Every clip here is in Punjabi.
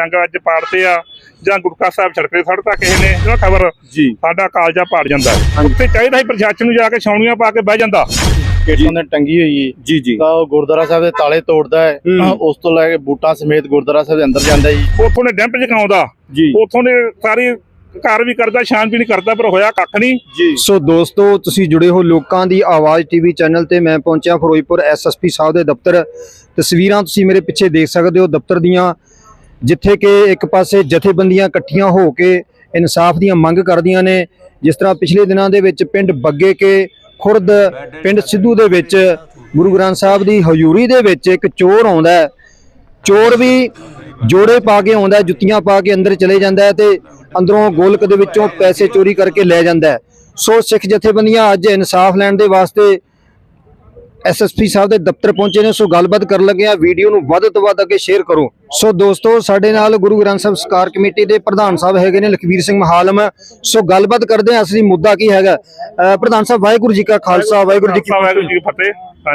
ਅੰਗ ਅੱਜ ਪਾੜਦੇ ਆ ਜਾਂ ਗੁਟਕਾ ਸਾਹਿਬ ਛੜਕੇ ਸੜਤਾ ਕਿਸੇ ਨੇ ਇਹਨਾਂ ਖਬਰ ਜੀ। ਸਾਡਾ ਕਾਲਜਾ ਪਾੜ ਜਾਂਦਾ। ਉੱਥੇ ਚਾਹੀਦਾ ਸੀ ਪ੍ਰਸ਼ਾਸਨ ਨੂੰ ਜਾ ਕੇ ਛਾਉਣੀਆਂ ਪਾ ਕੇ ਬਹਿ ਜਾਂਦਾ। ਗੇਟਾਂ ਦੇ ਟੰਗੀ ਹੋਈ ਹੈ ਜੀ ਜੀ। ਤਾਂ ਉਹ ਗੁਰਦੁਆਰਾ ਸਾਹਿਬ ਦੇ ਤਾਲੇ ਤੋੜਦਾ ਹੈ। ਉਸ ਤੋਂ ਲੈ ਕੇ ਬੂਟਾਂ ਸਮੇਤ ਗੁਰਦੁਆਰਾ ਸਾਹਿਬ ਦੇ ਅੰਦਰ ਜਾਂਦਾ ਜੀ। ਉੱਥੋਂ ਨੇ ਡੈਂਪ ਚਕਾਉਂਦਾ ਜੀ। ਉੱਥੋਂ ਨੇ ਸਾਰੀ ਘਰ ਵੀ ਕਰਦਾ ਸ਼ਾਨ ਵੀ ਨਹੀਂ ਕਰਦਾ ਪਰ ਹੋਇਆ ਕੱਖ ਨਹੀਂ। ਜੀ। ਸੋ ਦੋਸਤੋ ਤੁਸੀਂ ਜੁੜੇ ਹੋ ਲੋਕਾਂ ਦੀ ਆਵਾਜ਼ ਟੀਵੀ ਚੈਨਲ ਤੇ। ਮੈਂ ਪਹੁੰਚਿਆ ਫਿਰੋਜ਼ਪੁਰ ਐਸਐਸਪੀ ਸਾਹਿਬ ਦੇ ਦਫ਼ਤਰ। ਤਸਵੀਰਾਂ ਤੁਸੀਂ ਮੇਰੇ ਪਿੱਛੇ ਦੇਖ ਸਕਦੇ ਹੋ। ਦਫ਼ਤਰ ਦੀਆਂ ਜਿੱਥੇ ਕਿ ਇੱਕ ਪਾਸੇ ਜਥੇਬੰਦੀਆਂ ਇਕੱਠੀਆਂ ਹੋ ਕੇ ਇਨਸਾਫ ਦੀਆਂ ਮੰਗ ਕਰਦੀਆਂ ਨੇ, ਜਿਸ ਤਰ੍ਹਾਂ ਪਿਛਲੇ ਦਿਨਾਂ ਦੇ ਵਿੱਚ ਪਿੰਡ ਬੱਗੇ ਕੇ ਖੁਰਦ, ਪਿੰਡ ਸਿੱਧੂ ਦੇ ਵਿੱਚ, ਗੁਰੂ ਗ੍ਰੰਥ ਸਾਹਿਬ ਦੀ ਹਜ਼ੂਰੀ ਦੇ ਵਿੱਚ ਇੱਕ ਚੋਰ ਆਉਂਦਾ ਹੈ। ਚੋਰ ਵੀ ਜੋੜੇ ਪਾ ਕੇ ਆਉਂਦਾ ਜੁੱਤੀਆਂ ਪਾ ਕੇ ਅੰਦਰ ਚਲੇ ਜਾਂਦਾ ਹੈ ਤੇ ਅੰਦਰੋਂ ਗੋਲਕ ਦੇ ਵਿੱਚੋਂ ਪੈਸੇ ਚੋਰੀ ਕਰਕੇ ਲੈ ਜਾਂਦਾ ਸੋ ਸਿੱਖ ਜਥੇਬੰਦੀਆਂ ਅੱਜ ਇਨਸਾਫ ਲੈਣ ਦੇ ਵਾਸਤੇ ਐਸਐਸਪੀ ਸਾਹਿਬ ਦੇ ਦਫ਼ਤਰ ਪਹੁੰਚੇ ਨੇ ਸੋ ਗੱਲਬਾਤ ਕਰਨ ਲੱਗੇ ਆ ਵੀਡੀਓ ਨੂੰ ਵੱਧ ਤੋਂ ਵੱਧ ਅੱਗੇ ਸ਼ੇਅਰ ਕਰੋ। ਸੋ ਦੋਸਤੋ ਸਾਡੇ ਨਾਲ ਗੁਰੂ ਗ੍ਰੰਥ ਸਾਹਿਬ ਸਕਾਰ ਕਮੇਟੀ ਦੇ ਪ੍ਰਧਾਨ ਸਾਹਿਬ ਹੈਗੇ ਨੇ ਲਖਵੀਰ ਸਿੰਘ ਮਹਾਲਮ। ਸੋ ਗੱਲਬਾਤ ਕਰਦੇ ਆ ਅਸਲੀ ਮੁੱਦਾ ਕੀ ਹੈਗਾ। ਪ੍ਰਧਾਨ ਸਾਹਿਬ ਵਾਹਿਗੁਰੂ ਜੀ ਕਾ ਖਾਲਸਾ ਵਾਹਿਗੁਰੂ ਜੀ ਕੀ ਫਤਿਹ।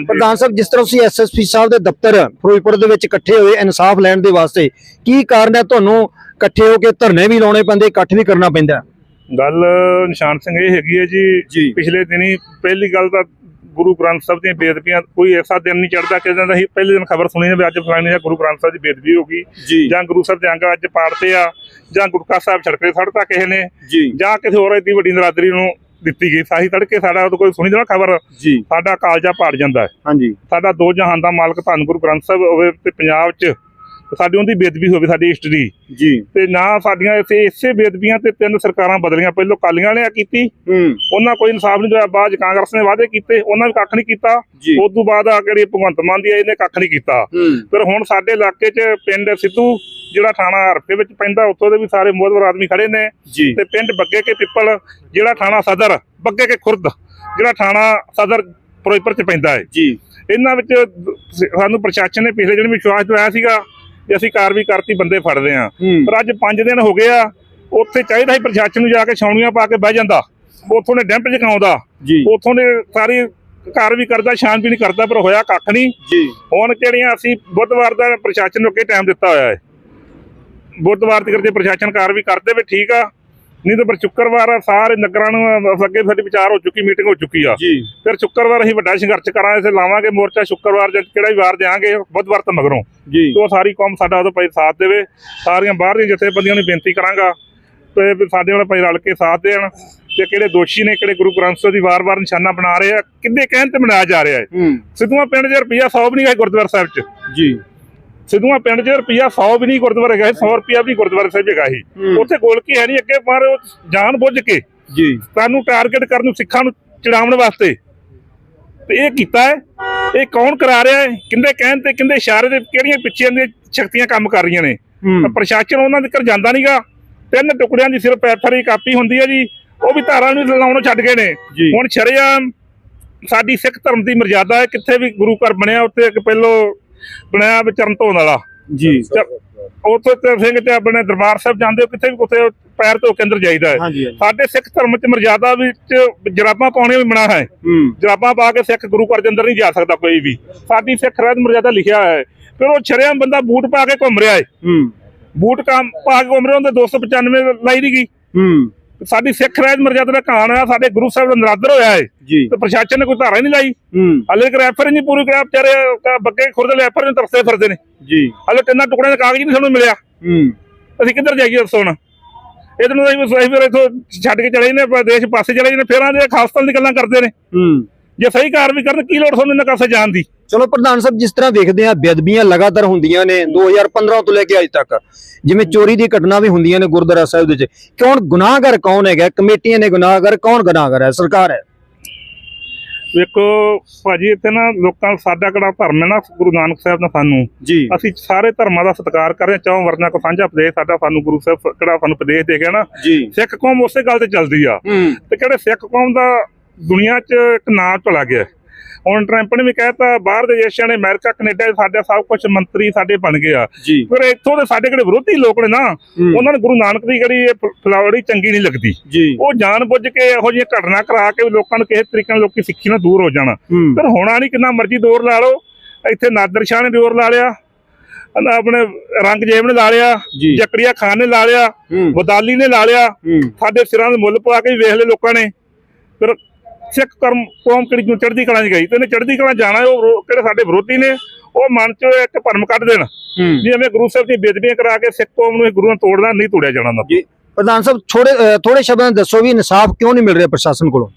ਪ੍ਰਧਾਨ ਸਾਹਿਬ ਜਿਸ ਤਰ੍ਹਾਂ ਤੁਸੀਂ ਐਸਐਸਪੀ ਸਾਹਿਬ ਦੇ ਦਫ਼ਤਰ ਫਿਰੋਜ਼ਪੁਰ ਦੇ ਵਿੱਚ ਇਕੱਠੇ ਹੋਏ ਇਨਸਾਫ ਲੈਣ ਦੇ ਵਾਸਤੇ ਕੀ ਕਾਰਨ ਹੈ ਤੁਹਾਨੂੰ ਇਕੱਠੇ ਹੋ ਕੇ ਧਰਨੇ ਵੀ ਲਾਉਣੇ ਪੈਂਦੇ ਇਕੱਠ ਵੀ ਕਰਨਾ ਪੈਂਦਾ? ਗੱਲ ਨਿਸ਼ਾਨ ਸਿੰਘ ਇਹ ਹੈਗੀ ਹੈ ਜੀ। ਪਿਛਲੇ ਦਿਨੀ ਪਹਿਲੀ ਗੱਲ ਤਾਂ ਗੁਰੂ ਗ੍ਰੰਥ ਸਾਹਿਬ ਦੀਆਂ ਬੇਦਬੀਆਂ ਕੋਈ ਐਸਾ ਦਿਨ ਨਹੀਂ ਚੜਦਾ ਕਿ ਦਿਨ ਅਸੀਂ ਪਹਿਲੇ ਦਿਨ ਖਬਰ ਸੁਣੀ ਵੀ ਅੱਜ ਫਲਾਣੇ ਦਾ ਗੁਰੂ ਗ੍ਰੰਥ ਸਾਹਿਬ ਦੀ ਬੇਦਬੀ ਹੋ ਗਈ। ਜੀ। ਗੁਰੂ ਸਾਹਿਬ ਦੇ ਅੰਗ ਅੱਜ ਪਾੜਦੇ ਆ ਜਾਂ ਗੁਟਕਾ ਸਾਹਿਬ ਛੜਕੇ ਸੜਤਾ ਕਿਸੇ ਨੇ ਜੀ। ਕਿਸੇ ਹੋਰ ਏਡੀ ਵੱਡੀ ਨਰਾਦਰੀ ਨੂੰ ਦਿੱਤੀ ਗਈ। ਸਾਹੀ ਤੜਕੇ ਸਾਡਾ ਉਦੋਂ ਕੋਈ ਸੁਣੀ ਦੇਣਾ ਖਬਰ। ਸਾਡਾ ਕਾਲਜਾ ਪਾੜ ਜਾਂਦਾ ਹੈ। ਹਾਂਜੀ। ਸਾਡਾ ਦੋ ਜਹਾਨ ਦਾ ਮਾਲਕ ਧੰਨ ਗੁਰੂ ਗ੍ਰੰਥ ਸਾਹਿਬ ਹੋਵੇ ਤੇ ਪੰਜਾਬ 'ਚ ਸਾਡੀ ਉਹਦੀ ਬੇਦਬੀ ਹੋਵੇ ਸਾਡੀ ਹਿਸਟਰੀ ਜੀ। ਤੇ ਨਾ ਸਾਡੀਆਂ ਇੱਥੇ ਇਸੇ ਬੇਦਬੀਆਂ ਤੇ ਤਿੰਨ ਸਰਕਾਰਾਂ ਬਦਲੀਆਂ। ਪਹਿਲੋਂ ਕਾਲੀਆਂ ਨੇ ਕੀਤੀ ਹੂੰ। ਉਹਨਾਂ ਕੋਈ ਇਨਸਾਫ ਨਹੀਂ ਦਿਆ ਬਾਅਦ ਕਾਂਗਰਸ ਨੇ ਵਾਅਦੇ ਕੀਤੇ ਉਹਨਾਂ ਵੀ ਕੱਖ ਨਹੀਂ ਕੀਤਾ। ਉਸ ਤੋਂ ਬਾਅਦ ਆ ਕਿਹੜੀ ਭਗਵੰਤ ਮਾਨ ਦੀ ਇਹਨੇ ਕੱਖ ਨਹੀਂ ਕੀਤਾ। ਫਿਰ ਹੁਣ ਸਾਡੇ ਇਲਾਕੇ 'ਚ ਪਿੰਡ ਸਿੱਧੂ ਜਿਹੜਾ ਥਾਣਾ ਹਰਫੇ ਵਿੱਚ ਪੈਂਦਾ ਉੱਥੋਂ ਦੇ ਵੀ ਸਾਰੇ ਮੋਹਦਵਰ ਆਦਮੀ ਖੜੇ ਨੇ। ਤੇ ਪਿੰਡ ਬੱਗੇ ਕੇ ਪਿੱਪਲ ਜਿਹੜਾ ਥਾਣਾ ਸਦਰ ਬੱਗੇ ਕੇ ਖੁਰਦ ਜਿਹੜਾ ਥਾਣਾ ਸਦਰ ਫਿਰੋਜ਼ਪੁਰ 'ਚ ਪੈਂਦਾ ਹੈ। ਜੀ। ਇਹਨਾਂ ਵਿੱਚ ਸਾਨੂੰ ਪ੍ਰਸ਼ਾਸਨ ਨੇ ਪਿਛਲੇ ਦਿਨ ਵਿਸ਼ਵਾਸ ਦਿਵਾਇਆ ਸੀਗਾ ਕਿ ਅਸੀਂ ਕਾਰਵਾਈ ਕਰਤੀ ਬੰਦੇ ਫੜਦੇ ਆਂ ਪਰ ਅੱਜ 5 ਦਿਨ ਹੋ ਗਏ ਆ ਉੱਥੇ ਚਾਹੀਦਾ ਸੀ ਪ੍ਰਸ਼ਾਸਨ ਨੂੰ ਜਾ ਕੇ ਛਾਉਣੀਆਂ ਪਾ ਕੇ ਬਹਿ ਜਾਂਦਾ। ਉੱਥੋਂ ਨੇ ਡੈਂਪ ਚਕਾਉਂਦਾ ਜੀ। ਉੱਥੋਂ ਨੇ ਸਾਰੀ ਘਰ ਵੀ ਕਰਦਾ ਨਹੀਂ ਕਰਦਾ ਪਰ ਹੋਇਆ ਕੱਖ ਨਹੀਂ। ਜੀ। ਹੁਣ ਜਿਹੜੀਆਂ ਅਸੀਂ ਬੁੱਧਵਾਰ ਦਾ ਪ੍ਰਸ਼ਾਸਨ ਨੂੰ ਅੱਗੇ ਟਾਈਮ ਦਿੱਤਾ ਹੋਇਆ ਹੈ। ਬੁੱਧਵਾਰ ਤੱਕ ਦੇ ਪ੍ਰਸ਼ਾਸਨ ਕਾਰਵਾਈ ਕਰਦੇ ਵੀ ਠੀਕ ਆ। ਨਹੀਂ ਤਾਂ ਪਰ ਸ਼ੁੱਕਰਵਾਰ ਸਾਰੇ ਨਗਰਾਂ ਨੂੰ ਅੱਗੇ ਸਾਡੀ ਵਿਚਾਰ ਹੋ ਚੁੱਕੀ ਮੀਟਿੰਗ ਹੋ ਚੁੱਕੀ ਆ। ਫਿਰ ਸ਼ੁੱਕਰਵਾਰ ਅਸੀਂ ਵੱਡਾ ਸੰਘਰਸ਼ ਕਰਾਂਗੇ ਤੇ ਲਾਵਾਂਗੇ ਮੋਰਚਾ ਸ਼ੁੱਕਰਵਾਰ ਜਾਂ ਕਿਹੜਾ ਵੀ ਵਾਰ ਦੇਾਂਗੇ ਬੁੱਧਵਾਰ ਤੋਂ ਮਗਰੋਂ। ਜੀ। ਤੋਂ ਸਾਰੀ ਕੌਮ ਸਾਡਾ ਉਹਦਾ ਭਾਈ ਸਾਥ ਦੇਵੇ ਸਾਰੀਆਂ ਬਾਹਰ ਦੀਆਂ ਜਥੇਬੰਦੀਆਂ ਨੂੰ ਬੇਨਤੀ ਕਰਾਂਗਾ ਤੇ ਸਾਡੇ ਨਾਲ ਭਾਈ ਰਲ ਕੇ ਸਾਥ ਦੇਣ ਤੇ ਕਿਹੜੇ ਦੋਸ਼ੀ ਨੇ ਕਿਹੜੇ ਗੁਰੂ ਗ੍ਰੰਥ ਸਾਹਿਬ ਦੀ ਵਾਰ-ਵਾਰ ਨਿਸ਼ਾਨਾ ਬਣਾ ਰਹੇ ਆ ਕਿੰਨੇ ਕਹਿਣ ਤੇ ਮਨਾਇਆ ਜਾ ਰਿਹਾ ਹੈ। ਹੂੰ। ਸਿੱਧੂਆਂ ਪਿੰਡ 'ਚ ਰੁਪਈਆ 100 ਵੀ ਨਹੀਂ ਹੈ ਗੁਰਦੁਆਰਾ ਸਾਹਿਬ 'ਚ। ਜੀ। ਸਿੱਧੂਆਂ ਪਿੰਡ 'ਚ ਰੁਪਈਆ 100 ਵੀ ਨਹੀਂ ਗੁਰਦੁਆਰਾ ਹੈਗਾ 100 ਰੁਪਈਆ ਵੀ ਗੁਰਦੁਆਰਾ ਸਾਹਿਬ ਸੀ। ਹੂੰ। ਉੱਥੇ ਗੋਲਕੀ ਹੈ ਨਹੀਂ ਅੱਗੇ ਪਰ ਉਹ ਜਾਣ ਬੁੱਝ ਕੇ ਜੀ। ਸਾਨੂੰ ਟਾਰਗੇਟ ਕਰਨ ਨੂੰ ਸਿੱਖਾਂ ਨੂੰ ਚੜਾਉਣ ਵਾਸਤੇ। ਤੇ ਇਹ ਕੀਤਾ ਹੈ। ਇਹ ਕੌਣ ਕਰਾ ਰਿਹਾ ਹੈ? ਕਿੰਦੇ ਕਹਿਣ ਤੇ ਕਿੰਦੇ ਇਸ਼ਾਰੇ ਤੇ ਕਿਹੜੀਆਂ ਪਿੱਛੇ ਦੀਆਂ ਸ਼ਕਤੀਆਂ ਕੰਮ ਕਰ ਰਹੀਆਂ ਨੇ? ਪ੍ਰਸ਼ਾਸਨ ਉਹਨਾਂ ਦੇ ਘਰ ਜਾਂਦਾ ਨਹੀਂਗਾ ਤਿੰਨ ਟੁਕੜਿਆਂ ਦੀ ਸਿਰਫ ਪੈਥਰੀ ਕਾਪੀ ਹੁੰਦੀ ਹੈ ਜੀ। ਉਹ ਵੀ ਧਾਰਾਂ ਨੂੰ ਲਾਉਣੋਂ ਛੱਡ ਗਏ ਨੇ। ਹੁਣ ਸ਼ਰੇਆਮ ਸਾਡੀ ਸਿੱਖ ਧਰਮ ਦੀ ਮਰਜ਼ਾਦਾ ਹੈ। ਕਿੱਥੇ ਵੀ ਗੁਰੂ ਘਰ ਬਣਿਆ ਉੱਥੇ ਇੱਕ ਪਹਿਲੋ ਬਣਾਇਆ ਵੀ ਚਰਨ ਧੋਣ ਵਾਲਾ। ਜੀ। ਉੱਥੇ ਤੇ ਸਿੰਘ ਤੇ ਆਪਣੇ ਦਰਬਾਰ ਸਾਹਿਬ ਜਾਂਦੇ ਹੋ ਕਿੱਥੇ ਵੀ ਉੱਥੇ ਪੈਰ ਧੋ ਕੇ ਅੰਦਰ ਜਾਈਦਾ ਹੈ। ਸਾਡੇ ਸਿੱਖ ਧਰਮ 'ਚ ਮਰਜ਼ਾਦਾ ਵਿੱਚ ਜਰਾਬਾਂ ਪਾਉਣੀਆਂ ਵੀ ਮਨਾ ਹੈ। ਜਰਾਬਾਂ ਪਾ ਕੇ ਸਿੱਖ ਗੁਰੂ ਘਰ ਦੇ ਅੰਦਰ ਨਹੀਂ ਜਾ ਸਕਦਾ ਕੋਈ ਵੀ। ਸਾਡੀ ਸਿੱਖ ਰਹਿਤ ਮਰਜ਼ਾਦਾ ਲਿਖਿਆ ਹੋਇਆ ਹੈ। ਫਿਰ ਉਹ ਸ਼ਰੇਆਮ ਬੰਦਾ ਬੂਟ ਪਾ ਕੇ ਘੁੰਮ ਰਿਹਾ ਹੈ। ਬੂਟ ਕੰਮ ਪਾ ਕੇ ਘੁੰਮ ਰਿਹਾ ਉਹਦੇ 295 ਲਾਈ ਨਹੀਂ ਗਈ। ਸਾਡੀ ਸਿੱਖ ਰਹਿਤ ਮਰਜ਼ਾਦਾ ਦਾ ਕਹਾਣ ਆ ਸਾਡੇ ਗੁਰੂ ਸਾਹਿਬ ਦਾ ਨਰਾਦਰ ਹੋਇਆ ਹੈ। ਤੇ ਪ੍ਰਸ਼ਾਸਨ ਨੇ ਕੋਈ ਧਾਰਾ ਹੀ ਨਹੀਂ ਲਾਈ। ਹੂੰ। ਹਲੇ ਕਿ ਰੈਫਰ ਹੀ ਨਹੀਂ ਪੂਰੀ ਕਰਿਆ ਵਿਚਾਰੇ ਅਹ ਬੱਗੇ ਖੁਰਦੇ ਰੈਫਰ ਨੇ ਤਰਸਦੇ ਫਿਰਦੇ ਨੇ। ਜੀ। ਹਲੇ ਤਿੰਨਾਂ ਟੁਕੜਿਆਂ ਦਾ ਕਾਗਜ਼ ਹੀ ਨਹੀਂ ਸਾਨੂੰ ਮਿਲਿਆ। ਹੂੰ। ਅਸੀਂ ਕਿੱਧਰ ਜਾਈਏ ਦੱਸੋ ਹੁਣ? ਇਹਦੇ ਨੂੰ ਅਸੀਂ ਫਿਰ ਇੱਥੋਂ ਛੱਡ ਕੇ ਚਲੇ ਨੇ ਦੇਸ਼ ਪਾਸੇ ਚਲੇ ਜਾਂਦੇ ਫਿਰ ਆਂਦੇ ਖਾਲਸਤਾਨ ਦੀ ਗੱਲਾਂ ਕਰਦੇ ਨੇ। ਹੂੰ। ਜੇ ਸਹੀ ਕਾਰਵਾਈ ਕਰਨ ਕੀ ਲੋੜ ਤੁਹਾਨੂੰ ਇਹਨਾਂ ਕਾਸੇ ਜਾਣ ਦੀ? ਚਲੋ ਪ੍ਰਧਾਨ ਸਾਹਿਬ ਜਿਸ ਤਰ੍ਹਾਂ ਵੇਖਦੇ ਆ ਬੇਅਦਬੀਆਂ ਲਗਾਤਾਰ ਹੁੰਦੀਆਂ ਨੇ 2015 ਤੋਂ ਲੈ ਕੇ ਅੱਜ ਤੱਕ। ਜਿਵੇਂ ਚੋਰੀ ਦੀ ਘਟਨਾ ਵੀ ਹੁੰਦੀਆਂ ਨੇ ਗੁਰਦੁਆਰਾ ਸਾਹਿਬ ਦੇ ਵਿੱਚ। ਕੌਣ ਗੁਨਾਹਗਰ ਕੌਣ ਹੈਗਾ? ਕਮੇਟੀਆਂ ਨੇ ਗੁਨਾਹਗਰ ਕੌਣ ਗੁਨਾਹਗਰ ਹੈ? ਸਰਕਾਰ ਹੈ। ਵੇਖੋ ਭਾਜੀ ਇੱਥੇ ਨਾ ਲੋਕਾਂ ਦਾ ਸਾਡਾ ਕਿਹੜਾ ਧਰਮ ਹੈ ਨਾ ਗੁਰੂ ਨਾਨਕ ਸਾਹਿਬ ਦਾ ਸਾਨੂੰ। ਜੀ। ਅਸੀਂ ਸਾਰੇ ਧਰਮਾਂ ਦਾ ਸਤਿਕਾਰ ਕਰਦੇ ਹਾਂ ਚੌਂ ਵਰਨਾ ਕੋ ਸਾਂਝਾ ਉਪਦੇਸ਼ ਸਾਡਾ ਸਾਨੂੰ ਗੁਰੂ ਸਾਹਿਬ ਕਿਹੜਾ ਸਾਨੂੰ ਉਪਦੇਸ਼ ਦੇ ਗਿਆ ਨਾ। ਸਿੱਖ ਕੌਮ ਉਸੇ ਗੱਲ ਤੇ ਚੱਲਦੀ ਆ। ਤੇ ਕਿਹੜੇ ਸਿੱਖ ਕੌਮ ਦਾ ਦੁਨੀਆ 'ਚ ਇੱਕ ਨਾਂ ਚਲਾ ਗਿਆ। ਹੁਣ ਟਰੰਪ ਨੇ ਵੀ ਕਹਿਤਾ ਬਾਹਰ ਦੇ ਦੇਸ਼ਾਂ ਨੇ ਅਮਰੀਕਾ ਕੈਨੇਡਾ ਸਾਡੇ ਸਭ ਕੁਝ ਮੰਤਰੀ ਸਾਡੇ ਬਣ ਗਏ ਆ। ਫਿਰ ਇੱਥੋਂ ਦੇ ਸਾਡੇ ਕਿਹੜੇ ਵਿਰੋਧੀ ਲੋਕ ਨੇ ਨਾ। ਉਹਨਾਂ ਨੂੰ ਗੁਰੂ ਨਾਨਕ ਦੀ ਜਿਹੜੀ ਫਲਾਵੜੀ ਚੰਗੀ ਨਹੀਂ ਲੱਗਦੀ। ਉਹ ਜਾਣ ਬੁੱਝ ਕੇ ਇਹੋ ਜਿਹੀਆਂ ਘਟਨਾ ਕਰਾ ਕੇ ਲੋਕਾਂ ਨੂੰ ਕਿਸੇ ਤਰੀਕੇ ਨਾਲ ਲੋਕੀ ਸਿੱਖੀ ਨਾਲ ਦੂਰ ਹੋ ਜਾਣ। ਫਿਰ ਹੋਣਾ ਨਹੀਂ ਕਿੰਨਾ ਮਰਜ਼ੀ ਦੌਰ ਲਾ ਲਓ। ਇੱਥੇ ਨਾਦਰ ਸ਼ਾਹ ਨੇ ਦੌਰ ਲਾ ਲਿਆ। ਆਪਣੇ ਰੰਗ ਜੇਬ ਨੇ ਲਾ ਲਿਆ। ਜਕਰੀਆ ਖਾਨ ਨੇ ਲਾ ਲਿਆ। ਹੂੰ। ਵਦਾਲੀ ਨੇ ਲਾ ਲਿਆ। ਸਾਡੇ ਸਿਰਾਂ ਦੇ ਮੁੱਲ ਪਵਾ ਕੇ ਵੇਖ ਲਏ ਲੋਕਾਂ ਨੇ। ਫਿਰ ਸਿੱਖ ਕਰਮ ਕੌਮ ਕਿਹੜੀ ਨੂੰ ਚੜ੍ਹਦੀ ਕਲਾਂ 'ਚ ਗਈ ਤੇ ਇਹਨੇ ਚੜ੍ਹਦੀ ਕਲਾਂ ਜਾਣਾ ਉਹ ਕਿਹੜੇ ਸਾਡੇ ਵਿਰੋਧੀ ਨੇ ਉਹ ਮਨ 'ਚ ਇੱਕ ਭਰਮ ਕੱਢ ਦੇਣ। ਹੂੰ। ਜਿਵੇਂ ਗੁਰੂ ਸਾਹਿਬ ਦੀ ਬੇਦਬੀਆਂ ਕਰਾ ਕੇ ਸਿੱਖ ਕੌਮ ਨੂੰ ਇਹ ਗੁਰੂਆਂ ਤੋੜਨਾ ਨਹੀਂ ਤੋੜਿਆ ਜਾਣਾ ਨਾ। ਜੀ ਪ੍ਰਧਾਨ ਸਾਹਿਬ ਥੋੜੇ ਅ, ਥੋੜੇ ਸ਼ਬਦਾਂ 'ਚ ਦੱਸੋ ਵੀ ਇਨਸਾਫ ਕਿਉਂ ਨਹੀਂ ਮਿਲ ਰਿਹਾ ਪ੍ਰਸ਼ਾਸਨ ਕੋਲੋਂ?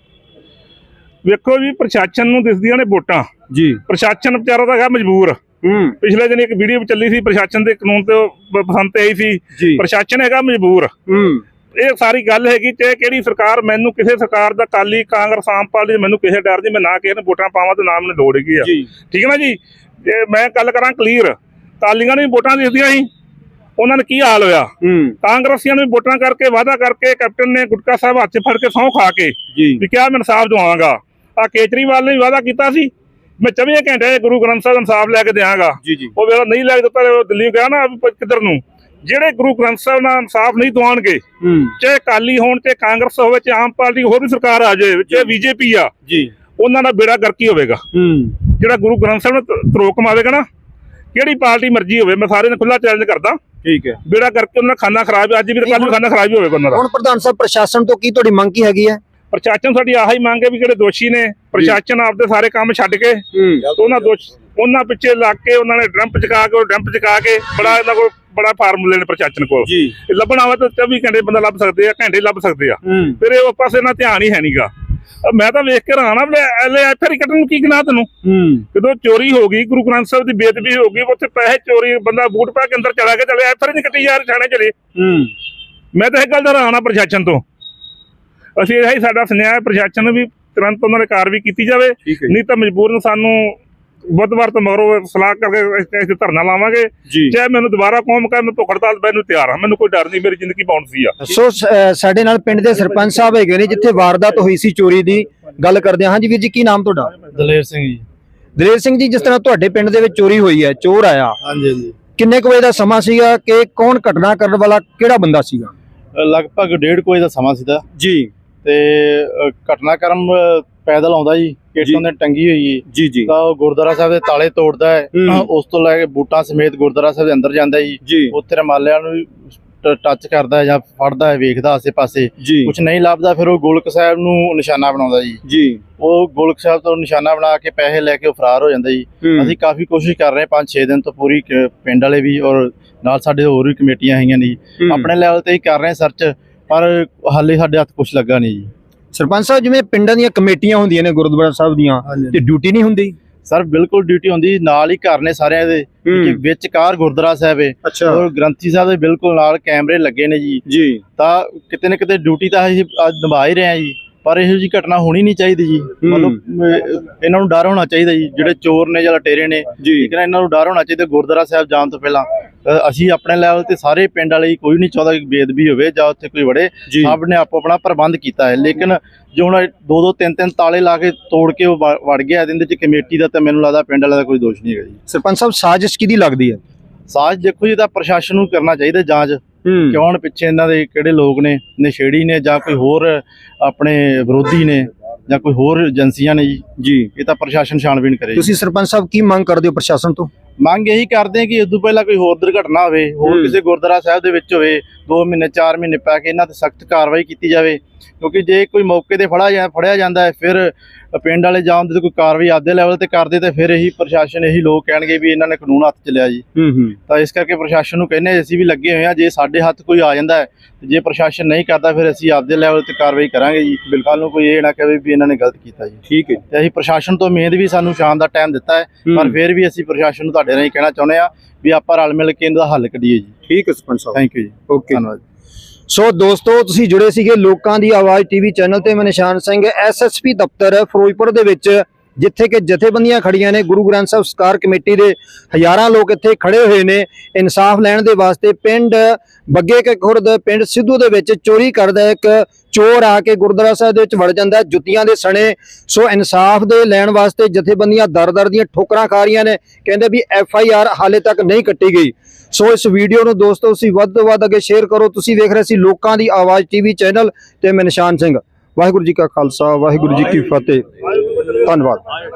ਵੇਖੋ ਜੀ ਪ੍ਰਸ਼ਾਸਨ ਨੂੰ ਦਿਸਦੀਆਂ ਨੇ ਵੋਟਾਂ। ਜੀ। ਪ੍ਰਸ਼ਾਸਨ ਵਿਚਾਰਾ ਤਾਂ ਹੈਗਾ ਮਜਬੂਰ। ਹੂੰ। ਪਿਛਲੇ ਦਿਨ ਇੱਕ ਵੀਡੀਓ ਚੱਲੀ ਸੀ ਪ੍ਰਸ਼ਾਸਨ ਦੇ ਕਾਨੂੰਨ ਤੇ ਉਹ ਬ- ਪਸੰਦ ਤੇ ਆਈ ਸੀ। ਜੀ। ਪ੍ਰਸ਼ਾਸਨ ਹੈਗਾ ਮਜਬੂਰ। ਹੂੰ। ਇਹ ਸਾਰੀ ਗੱਲ ਹੈਗੀ ਤੇ ਕਿਹੜੀ ਸਰਕਾਰ ਮੈਨੂੰ ਕਿਸੇ ਸਰਕਾਰ ਦਾ ਕਾਲੀ ਕਾਂਗਰਸ ਆਮ ਪਾਰਟੀ ਮੈਨੂੰ ਕਿਸੇ ਡਰ ਦੀ ਮੈਂ ਨਾ ਕਿਸੇ ਨੂੰ ਵੋਟਾਂ ਪਾਵਾਂ ਤੇ ਨਾ ਮੈਨੂੰ ਲੋੜ ਹੈਗੀ ਆ। ਠੀਕ ਹੈ ਨਾ ਜੀ? ਜੇ ਮੈਂ ਗੱਲ ਕਰਾਂ ਕਲੀਅਰ ਕਾਲੀਆਂ ਨੂੰ ਵੀ ਵੋਟਾਂ ਦਿਸਦੀਆਂ ਸੀ। ਉਹਨਾਂ ਨੇ ਕੀ ਹਾਲ ਹੋਇਆ? ਕਾਂਗਰਸੀਆਂ ਨੂੰ ਵੀ ਵੋਟਾਂ ਕਰਕੇ ਵਾਅਦਾ ਕਰਕੇ ਕੈਪਟਨ ਨੇ ਗੁਟਕਾ ਸਾਹਿਬ ਹੱਥ 'ਚ ਫੜ ਕੇ ਸਹੁੰ ਖਾ ਕੇ ਵੀ ਕਿਹਾ ਮੈਂ ਇਨਸਾਫ ਦਵਾਵਾਂਗਾ ਆ ਕੇਜਰੀਵਾਲ ਨੇ ਵੀ ਵਾਅਦਾ ਕੀਤਾ ਸੀ ਮੈਂ 24 ਘੰਟੇ ਗੁਰੂ ਗ੍ਰੰਥ ਸਾਹਿਬ ਇਨਸਾਫ ਲੈ ਕੇ ਜੀ ਉਹ ਵੇਲਾ ਨਹੀਂ ਲੈ ਕੇ ਦਿੱਤਾ ਦਿੱਲੀ ਗਿਆ ਨਾ ਕਿੱਧਰ ਨੂੰ? ਜਿਹੜੇ ਗੁਰੂ ਗ੍ਰੰਥ ਸਾਹਿਬ ਦਾ ਇਨਸਾਫ ਨਹੀਂ ਦਵਾਉਣਗੇ ਚਾਹੇ ਅਕਾਲੀ ਹੋਣ ਤੇ ਕਾਂਗਰਸ ਹੋਵੇ ਚਾਹੇ ਆਮ ਪਾਰਟੀ ਹੋਰ ਵੀ ਸਰਕਾਰ ਆ ਜਾਏ ਚਾਹੇ ਬੀਜੇਪੀ ਆ ਜੀ। ਉਹਨਾਂ ਦਾ ਬੇੜਾ ਗਰਕੀ ਹੋਵੇਗਾ। ਜਿਹੜਾ ਗੁਰੂ ਗ੍ਰੰਥ ਸਾਹਿਬ ਨੂੰ ਤਰੋਕ ਕਮਾਵੇਗਾ ਨਾ ਕਿਹੜੀ ਪਾਰਟੀ ਮਰਜ਼ੀ ਹੋਵੇ ਮੈਂ ਸਾਰਿਆਂ ਨੂੰ ਖੁੱਲਾ ਚੈਲੰਜ ਕਰਦਾ। ਠੀਕ ਹੈ। ਬੇੜਾ ਕਰਕੇ ਉਹਨਾਂ ਦਾ ਖਾਨਾ ਖਰਾਬ ਅੱਜ ਵੀ ਤੇ ਕੱਲ ਵੀ ਖਾਨਾ ਖਰਾਬ ਹੀ ਹੋਵੇਗਾ ਉਹਨਾਂ ਦਾ। ਹੁਣ ਪ੍ਰਧਾਨ ਸਾਹਿਬ ਪ੍ਰਸ਼ਾਸਨ ਤੋਂ ਕੀ ਤੁਹਾਡੀ ਮੰਗ ਕੀ ਹੈਗੀ ਹੈ? ਪ੍ਰਸ਼ਾਸਨ ਸਾਡੀ ਆਹੀ ਮੰਗ ਹੈ ਵੀ ਜਿਹੜੇ ਦੋਸ਼ੀ ਨੇ ਪ੍ਰਸ਼ਾਸਨ ਆਪਦੇ ਸਾਰੇ ਕੰਮ ਛੱਡ ਕੇ ਉਹਨਾਂ ਦੋਸ਼ ਉਹਨਾਂ ਪਿੱਛੇ ਲੱਗ ਕੇ ਉਹਨਾਂ ਨੇ ਡੰਪ ਚਕਾ ਕੇ ਉਹ ਡੰਪ ਚਕਾ ਕੇ ਬੜਾ ਇਹਨਾਂ ਕੋਲ ਬੜਾ ਫਾਰਮੂਲੇ ਨੇ ਪ੍ਰਸ਼ਾਸਨ ਕੋਲ। ਜੀ। ਇਹ ਲੱਭਣਾ ਹੋਵੇ ਤਾਂ 24 ਘੰਟੇ ਬੰਦਾ ਲੱਭ ਸਕਦੇ ਆ ਘੰਟੇ ਲੱਭ ਸਕਦੇ ਆ। ਫਿਰ ਇਹ ਪਾਸੇ ਇਹਨਾਂ ਧਿਆਨ ਹੀ ਹੈ ਨਹੀਂਗਾ ਮੈਂ ਤਾਂ ਵੇਖ ਕੇ ਰਾਣਾ ਵੀ ਐਲੇ ਐਫਆਰ ਕੱਟਣ ਨੂੰ ਕੀ ਗਨਾ ਤੈਨੂੰ? ਹੂੰ। ਜਦੋਂ ਚੋਰੀ ਹੋ ਗਈ ਗੁਰੂ ਗ੍ਰੰਥ ਸਾਹਿਬ ਦੀ ਬੇਦਬੀ ਹੋ ਗਈ ਉੱਥੇ ਪੈਸੇ ਚੋਰੀ ਬੰਦਾ ਬੂਟ ਪਾ ਕੇ ਅੰਦਰ ਚਲਾ ਗਿਆ ਚਲੇ ਐਫਆਰ ਨਹੀਂ ਕੱਟੀ ਯਾਰ ਥਾਣੇ ਚਲੇ। ਹੂੰ। ਮੈਂ ਤਾਂ ਇਹ ਗੱਲ ਦਾ ਰਾਣਾ ਪ੍ਰਸ਼ਾਸਨ ਤੋਂ। ਅਸੀਂ ਇਹ ਸਾਡਾ ਸੁਨੇਹਾ ਪ੍ਰਸ਼ਾਸਨ ਵੀ ਤੁਰੰਤ ਉਹਨਾਂ ਨੇ ਕਾਰਵਾਈ ਕੀਤੀ ਜਾਵੇ ਨਹੀਂ ਤਾਂ ਮਜਬੂਰਨ ਸਾਨੂੰ ਬੁੱਧਵਾਰ ਤੋਂ ਮਗਰੋਂ ਸਲਾਹ ਕਰਕੇ ਇੱਥੇ ਧਰਨਾ ਲਾਵਾਂਗੇ। ਜੀ। ਚਾਹੇ ਮੈਨੂੰ ਦੁਬਾਰਾ ਕੌਮ ਕਰ ਮੈਂ ਭੁੱਖ ਹੜਤਾਲ ਬੈਨ ਤਿਆਰ ਹਾਂ ਮੈਨੂੰ ਕੋਈ ਡਰ ਨਹੀਂ ਮੇਰੀ ਜ਼ਿੰਦਗੀ ਬਾਉਂਸੀ ਆ। ਸੋ ਸਾਡੇ ਨਾਲ ਪਿੰਡ ਦੇ ਸਰਪੰਚ ਸਾਹਿਬ ਹੈਗੇ ਨੇ ਜਿੱਥੇ ਵਾਰਦਾਤ ਹੋਈ ਸੀ ਚੋਰੀ ਦੀ। ਗੱਲ ਕਰਦੇ ਹਾਂ। ਹਾਂਜੀ ਵੀਰ ਜੀ ਕੀ ਨਾਮ ਤੁਹਾਡਾ? ਦਲੇਰ ਸਿੰਘ ਜੀ। ਦਲੇਰ ਸਿੰਘ ਜੀ ਜਿਸ ਤਰ੍ਹਾਂ ਤੁਹਾਡੇ ਪਿੰਡ ਦੇ ਵਿੱਚ ਚੋਰੀ ਹੋਈ ਹੈ ਚੋਰ ਆਇਆ। ਹਾਂਜੀ ਹਾਂਜੀ। ਕਿੰਨੇ ਕੁ ਵਜੇ ਦਾ ਸਮਾਂ ਸੀਗਾ ਕਿ ਕੌਣ ਘਟਨਾ ਕਰਨ ਵਾਲਾ ਕਿਹੜਾ ਬੰਦਾ ਸੀਗਾ? ਲਗਭਗ ਡੇਢ ਕੁ ਵਜੇ ਦਾ ਸਮਾਂ ਸੀਦਾ ਜੀ। ਤੇ ਘਟਨਾਕ੍ਰਮ ਪੈਦਲ ਆਉਂਦਾ ਜੀ ਕਿਟੋਂ ਦੇ ਟੰਗੀ ਹੋਈ ਹੈ ਜੀ ਜੀ। ਤਾਂ ਉਹ ਗੁਰਦੁਆਰਾ ਸਾਹਿਬ ਦੇ ਤਾਲੇ ਤੋੜਦਾ ਹੈ। ਉਸ ਤੋਂ ਲੈ ਕੇ ਬੂਟਾਂ ਸਮੇਤ ਗੁਰਦੁਆਰਾ ਸਾਹਿਬ ਦੇ ਅੰਦਰ ਜਾਂਦਾ ਜੀ। ਉੱਥੇ ਰਮਾਲਿਆਂ ਨੂੰ ਟੱਚ ਕਰਦਾ ਜਾਂ ਫੜਦਾ ਹੈ ਵੇਖਦਾ ਆਸੇ-ਪਾਸੇ। ਕੁਝ ਨਹੀਂ ਲੱਭਦਾ ਫਿਰ ਉਹ ਗੋਲਕ ਸਾਹਿਬ ਨੂੰ ਨਿਸ਼ਾਨਾ ਬਣਾਉਂਦਾ ਜੀ। ਜੀ। ਉਹ ਗੋਲਕ ਸਾਹਿਬ ਤੋਂ ਨਿਸ਼ਾਨਾ ਬਣਾ ਕੇ ਪੈਸੇ ਲੈ ਕੇ ਉਹ ਫਰਾਰ ਹੋ ਜਾਂਦਾ ਜੀ। ਅਸੀਂ ਕਾਫੀ ਕੋਸ਼ਿਸ਼ ਕਰ ਰਹੇ ਹਾਂ 5-6 ਦਿਨ ਤੋਂ ਪੂਰੀ ਪਿੰਡ ਵਾਲੇ ਵੀ ਔਰ ਨਾਲ ਸਾਡੇ ਹੋਰ ਵੀ ਕਮੇਟੀਆਂ ਹੈਗੀਆਂ ਨੇ। ਆਪਣੇ ਲੈਵਲ ਤੇ ਹੀ ਕਰ ਰਹੇ ਸਰਚ ਪਰ ਹਾਲੇ ਸਾਡੇ ਹੱਥ ਕੁਝ ਲੱਗਾ ਨਹੀਂ ਜੀ। ਸਰਪੰਚ ਸਾਹਿਬ ਜਿਵੇਂ ਪਿੰਡਾਂ ਦੀਆਂ ਕਮੇਟੀਆਂ ਹੁੰਦੀਆਂ ਨੇ ਗੁਰਦੁਆਰਾ ਸਾਹਿਬ ਦੀਆਂ ਤੇ ਡਿਊਟੀ ਨਹੀਂ ਹੁੰਦੀ? ਸਰ ਬਿਲਕੁਲ ਡਿਊਟੀ ਹੁੰਦੀ ਨਾਲ ਹੀ ਘਰ ਨੇ ਸਾਰਿਆਂ ਦੇ ਕਿ ਵਿੱਚ ਕਾਰ ਗੁਰਦੁਆਰਾ ਸਾਹਿਬ ਹੈ ਔਰ ਗ੍ਰੰਥੀ ਸਾਹਿਬ ਦੇ ਬਿਲਕੁਲ ਨਾਲ ਕੈਮਰੇ ਲੱਗੇ ਨੇ ਜੀ। ਜੀ। ਤਾਂ ਕਿਤੇ ਨਾ ਕਿਤੇ ਡਿਊਟੀ ਤਾਂ ਅਸੀਂ ਅੱਜ ਨਿਭਾ ਹੀ ਰਹੇ ਹਾਂ ਜੀ ਪਰ ਇਹੋ ਜੀ ਘਟਨਾ ਹੋਣੀ ਨਹੀਂ ਚਾਹੀਦੀ ਜੀ। ਮਤਲਬ ਇਹਨਾਂ ਨੂੰ ਡਰ ਹੋਣਾ ਚਾਹੀਦਾ ਜੀ ਜਿਹੜੇ ਚੋਰ ਨੇ ਜਾਂ ਲਟੇਰੇ ਨੇ। ਜੀ। ਠੀਕ ਹੈ ਇਹਨਾਂ ਨੂੰ ਡਰ ਹੋਣਾ ਚਾਹੀਦਾ ਗੁਰਦੁਆਰਾ ਸਾਹਿਬ ਜਾਣ ਤੋਂ ਪਹਿਲਾਂ। ਅਸੀਂ ਆਪਣੇ ਲੈਵਲ ਤੇ ਸਾਰੇ ਪਿੰਡ ਵਾਲੇ ਕੋਈ ਨਹੀਂ ਚਾਹੁੰਦਾ ਕਿ ਬੇਦਬੀ ਹੋਵੇ ਜਾਂ ਉੱਥੇ ਕੋਈ ਵੜੇ। ਸਭ ਨੇ ਆਪੋ ਆਪਣਾ ਪ੍ਰਬੰਧ ਕੀਤਾ ਹੈ। ਲੇਕਿਨ ਜੋ ਹੁਣ ਦੋ ਦੋ ਤਿੰਨ ਤਿੰਨ ਤਾਲੇ ਲਾ ਕੇ ਤੋੜ ਕੇ ਵੜ ਗਿਆ ਇਹਦੇ ਵਿੱਚ ਕਮੇਟੀ ਦਾ ਤਾਂ ਮੈਨੂੰ ਲੱਗਦਾ ਪਿੰਡ ਵਾਲਿਆਂ ਦਾ ਕੋਈ ਦੋਸ਼ ਨਹੀਂ ਹੈਗਾ ਜੀ। ਸਰਪੰਚ ਸਾਹਿਬ ਸਾਜ਼ਿਸ਼ ਕਿਹਦੀ ਲੱਗਦੀ ਹੈ? ਸਾਜ ਦੇਖੋ ਜੀ ਤਾਂ ਪ੍ਰਸ਼ਾਸਨ ਨੂੰ ਕਰਨਾ ਚਾਹੀਦਾ ਜਾਂਚ। ਕੌਣ ਪਿੱਛੇ ਇਹਨਾਂ ਦੇ ਕਿਹੜੇ ਲੋਕ ਨੇ? ਨਸ਼ੇੜੀ ਨੇ ਜਾਂ ਕੋਈ ਹੋਰ ਆਪਣੇ ਵਿਰੋਧੀ ਨੇ ਜਾਂ ਕੋਈ ਹੋਰ ਏਜੰਸੀਆਂ ਨੇ ਜੀ? ਜੀ। ਇਹ ਤਾਂ ਪ੍ਰਸ਼ਾਸਨ ਛਾਣਬੀਣ ਕਰੇ। ਤੁਸੀਂ ਸਰਪੰਚ ਸਾਹਿਬ ਕੀ ਮੰਗ ਕਰਦੇ ਹੋ ਪ੍ਰਸ਼ਾਸਨ ਤੋਂ? ਮੰਗ ਇਹੀ ਕਰਦੇ ਆ ਕਿ ਇਸ ਤੋਂ ਪਹਿਲਾਂ ਕੋਈ ਹੋਰ ਦੁਰਘਟਨਾ ਹੋਵੇ ਹੋਰ। ਕਿਸੇ ਗੁਰਦੁਆਰਾ ਸਾਹਿਬ ਦੇ ਵਿੱਚ ਹੋਵੇ 2 ਮਹੀਨੇ 4 ਮਹੀਨੇ ਪੈ ਕੇ ਇਹਨਾਂ ਤੇ ਸਖਤ ਕਾਰਵਾਈ ਕੀਤੀ ਜਾਵੇ ਕਿਉਂਕਿ ਜੇ ਕੋਈ ਮੌਕੇ ਤੇ ਫੜਾ ਜਾ ਫੜਿਆ ਜਾਂਦਾ ਹੈ ਫਿਰ ਪਿੰਡ ਵਾਲੇ ਜਾਂ ਤੇ ਕੋਈ ਕਾਰਵਾਈ ਆਪਦੇ ਲੈਵਲ ਤੇ ਕਰਦੇ ਤੇ ਫਿਰ ਇਹੀ ਪ੍ਰਸ਼ਾਸਨ ਇਹੀ ਲੋਕ ਕਹਿਣਗੇ ਵੀ ਇਹਨਾਂ ਨੇ ਕਾਨੂੰਨ ਹੱਥ ਚ ਲਿਆ ਜੀ। ਤਾਂ ਇਸ ਕਰਕੇ ਪ੍ਰਸ਼ਾਸਨ ਨੂੰ ਕਹਿੰਦੇ ਅਸੀਂ ਵੀ ਲੱਗੇ ਹੋਏ ਆ ਜੇ ਸਾਡੇ ਹੱਥ ਕੋਈ ਆ ਜਾਂਦਾ ਹੈ ਤੇ ਜੇ ਪ੍ਰਸ਼ਾਸਨ ਨਹੀਂ ਕਰਦਾ ਫਿਰ ਅਸੀਂ ਆਪਦੇ ਲੈਵਲ ਤੇ ਕਾਰਵਾਈ ਕਰਾਂਗੇ ਜੀ। ਬਿਲਕੁਲ ਨੂੰ ਕੋਈ ਇਹ ਨਾ ਕਹੇ ਵੀ ਇਹਨਾਂ ਨੇ ਗਲਤ ਕੀਤਾ ਜੀ। ਠੀਕ ਹੈ ਤੇ ਅਸੀਂ ਪ੍ਰਸ਼ਾਸਨ ਤੋਂ ਉਮੀਦ ਵੀ ਸਾਨੂੰ ਸ਼ਾਮ ਦਾ ਟਾਈਮ ਦਿੱਤਾ ਹੈ ਪਰ ਫਿਰ ਵੀ ਅਸੀਂ ਪ੍ਰਸ਼ਾਸਨ ਨੂੰ ਤੁਹਾਡੇ ਰਾਹੀਂ ਕਹਿਣਾ ਚਾਹੁੰਦੇ ਆ ਵੀ ਆਪਾਂ ਰਲ ਮਿਲ ਕੇ ਇਹਦਾ ਹੱਲ ਕੱਢੀਏ ਜੀ। ਠੀਕ ਹੈ ਸਰਪੰਚ ਸਾਹਿਬ। ਥੈਂਕ ਯੂ ਜੀ। ਓਕੇ ਧੰਨਵਾਦ ਸੋ ਦੋਸਤੋ ਤੁਸੀਂ ਜੁੜੇ ਸੀਗੇ ਲੋਕਾਂ ਦੀ ਆਵਾਜ਼ ਟੀਵੀ ਚੈਨਲ ਤੇ ਮੈਂ ਨਿਸ਼ਾਨ ਸਿੰਘ ਐਸਐਸਪੀ ਦਫ਼ਤਰ ਫਿਰੋਜ਼ਪੁਰ ਦੇ ਵਿੱਚ ਜਿੱਥੇ ਕਿ ਜਥੇਬੰਦੀਆਂ ਖੜੀਆਂ ਨੇ ਗੁਰੂ ਗ੍ਰੰਥ ਸਾਹਿਬ ਸਕਾਰ ਕਮੇਟੀ ਦੇ ਹਜ਼ਾਰਾਂ ਲੋਕ ਇੱਥੇ ਖੜੇ ਹੋਏ ਨੇ। ਇਨਸਾਫ ਲੈਣ ਦੇ ਵਾਸਤੇ ਪਿੰਡ ਬੱਗੇ ਕੇ ਖੁਰਦ ਪਿੰਡ ਸਿੱਧੂ ਦੇ ਵਿੱਚ ਚੋਰੀ ਕਰਦਾ ਇੱਕ ਚੋਰ ਆ ਕੇ ਗੁਰਦੁਆਰਾ ਸਾਹਿਬ ਦੇ ਵਿੱਚ ਵੜ ਜਾਂਦਾ ਜੁੱਤੀਆਂ ਦੇ ਸਣੇ। ਸੋ ਇਨਸਾਫ ਦੇ ਲੈਣ ਵਾਸਤੇ ਜਥੇਬੰਦੀਆਂ ਦਰ-ਦਰ ਦੀਆਂ ਠੋਕਰਾਂ ਖਾ ਰਹੀਆਂ ਨੇ। ਕਹਿੰਦੇ ਵੀ ਐਫ ਆਈ ਆਰ ਹਾਲੇ ਤੱਕ ਨਹੀਂ ਕੱਟੀ ਗਈ। ਸੋ ਇਸ ਵੀਡੀਓ ਨੂੰ ਦੋਸਤੋ ਤੁਸੀਂ ਵੱਧ ਤੋਂ ਵੱਧ ਅੱਗੇ ਸ਼ੇਅਰ ਕਰੋ। ਤੁਸੀਂ ਵੇਖ ਰਹੇ ਸੀ ਲੋਕਾਂ ਦੀ ਆਵਾਜ਼ ਟੀਵੀ ਚੈਨਲ ਤੇ ਮੈਂ ਨਿਸ਼ਾਨ ਸਿੰਘ। ਵਾਹਿਗੁਰੂ ਜੀ ਕਾ ਖਾਲਸਾ ਵਾਹਿਗੁਰੂ ਜੀ ਕੀ ਫਤਿਹ। ਧੰਨਵਾਦ।